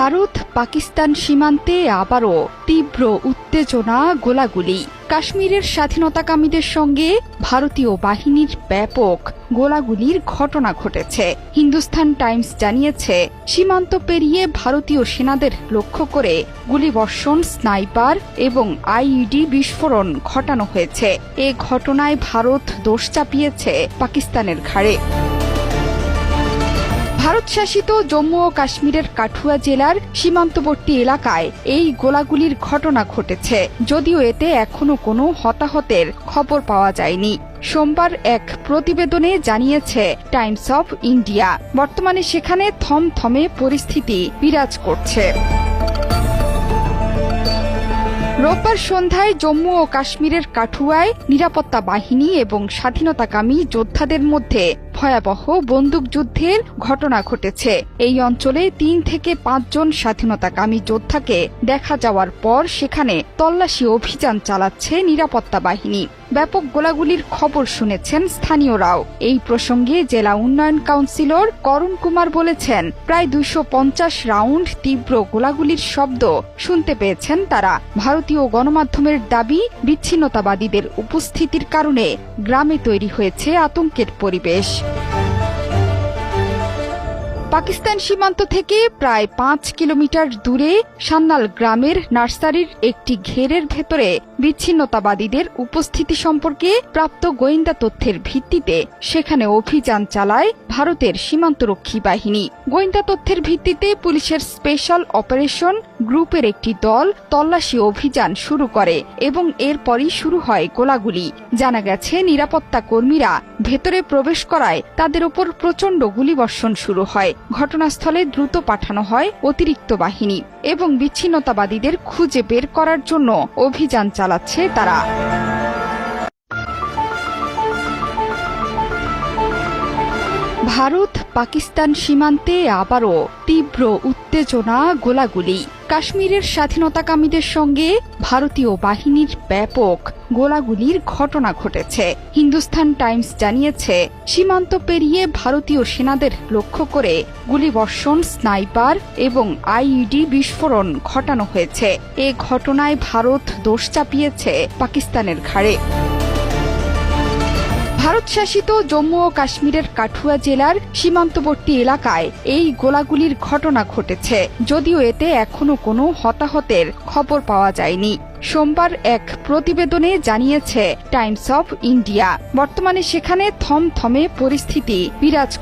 ভারত পাকিস্তান সীমান্তে আবারও তীব্র উত্তেজনা, গোলাগুলি। কাশ্মীরের স্বাধীনতাকামীদের সঙ্গে ভারতীয় বাহিনীর ব্যাপক গোলাগুলির ঘটনা ঘটেছে। হিন্দুস্তান টাইমস জানিয়েছে, সীমান্ত পেরিয়ে ভারতীয় সেনাদের লক্ষ্য করে গুলিবর্ষণ, স্নাইপার এবং আইইডি বিস্ফোরণ ঘটানো হয়েছে। এ ঘটনায় ভারত দোষ চাপিয়েছে পাকিস্তানের ঘাড়ে। ভারত শাসিত জম্মু ও কাশ্মীরের কাঠুয়া জেলার সীমান্তবর্তী এলাকায় এই গোলাগুলির ঘটনা ঘটেছে। যদিও এতে এখনও কোনো হতাহতের খবর পাওয়া যায়নি। সোমবার এক প্রতিবেদনে জানিয়েছে টাইমস অফ ইন্ডিয়া। বর্তমানে সেখানে থমথমে পরিস্থিতি বিরাজ করছে। রোববার সন্ধ্যায় জম্মু ও কাশ্মীরের কাঠুয়ায় নিরাপত্তা বাহিনী এবং স্বাধীনতাকামী যোদ্ধাদের মধ্যে ভয়াবহ বন্দুকযুদ্ধের ঘটনা ঘটেছে। এই অঞ্চলে তিন থেকে পাঁচজন স্বাধীনতাকামী যোদ্ধাকে দেখা যাওয়ার পর সেখানে তল্লাশি অভিযান চালাচ্ছে নিরাপত্তা বাহিনী। ব্যাপক গোলাগুলির খবর শুনেছেন স্থানীয়রাও। এই প্রসঙ্গে জেলা উন্নয়ন কাউন্সিলর করণ কুমার বলেছেন, প্রায় পঞ্চাশ রাউন্ড তীব্র গোলাগুলির শব্দ শুনতে পেয়েছেন তারা। ভারতীয় গণমাধ্যমের দাবি, বিচ্ছিন্নতাবাদীদের উপস্থিতির কারণে গ্রামে তৈরি হয়েছে আতঙ্কের পরিবেশ। পাকিস্তান সীমান্ত থেকে প্রায় পাঁচ কিলোমিটার দূরে সান্নাল গ্রামের নার্সারির একটি ঘেরের ভেতরে বিচ্ছিন্নতাবাদীদের উপস্থিতি সম্পর্কে প্রাপ্ত গোয়েন্দা তথ্যের ভিত্তিতে সেখানে অভিযান চালায় ভারতের সীমান্তরক্ষী বাহিনী। গোয়েন্দা তথ্যের ভিত্তিতে পুলিশের স্পেশাল অপারেশন গ্রুপের একটি দল তল্লাশি অভিযান শুরু করে এবং এরপরই শুরু হয় গোলাগুলি। জানা গেছে, নিরাপত্তা কর্মীরা ভেতরে প্রবেশ করায় তাদের ওপর প্রচণ্ড গুলিবর্ষণ শুরু হয়। ঘটনাস্থলে দ্রুত পাঠানো হয় অতিরিক্ত বাহিনী। এবং বিচ্ছিন্নতাবাদীদের খুঁজে বের করার জন্য অভিযান চালাচ্ছে তারা। ভারত পাকিস্তান সীমান্তে আবারও তীব্র উত্তেজনা, গোলাগুলি। কাশ্মীরের স্বাধীনতাকামীদের সঙ্গে ভারতীয় বাহিনীর ব্যাপক গোলাগুলির ঘটনা ঘটেছে। হিন্দুস্তান টাইমস জানিয়েছে, সীমান্ত পেরিয়ে ভারতীয় সেনাদের লক্ষ্য করে গুলিবর্ষণ, স্নাইপার এবং আইইডি বিস্ফোরণ ঘটানো হয়েছে। এ ঘটনায় ভারত দোষ চাপিয়েছে পাকিস্তানের ঘাড়ে। ভারত শাসিত জম্মু ও কাশ্মীরের কাঠুয়া জেলার সীমান্তবর্তী এলাকায় এই গোলাগুলির ঘটনা ঘটেছে। যদিও এতে এখনও কোনো হতাহতের খবর পাওয়া যায়নি। সোমবার এক প্রতিবেদনে জানিয়েছে টাইমস অফ ইন্ডিয়া। বর্তমানে সেখানে থমথমে পরিস্থিতি বিরাজ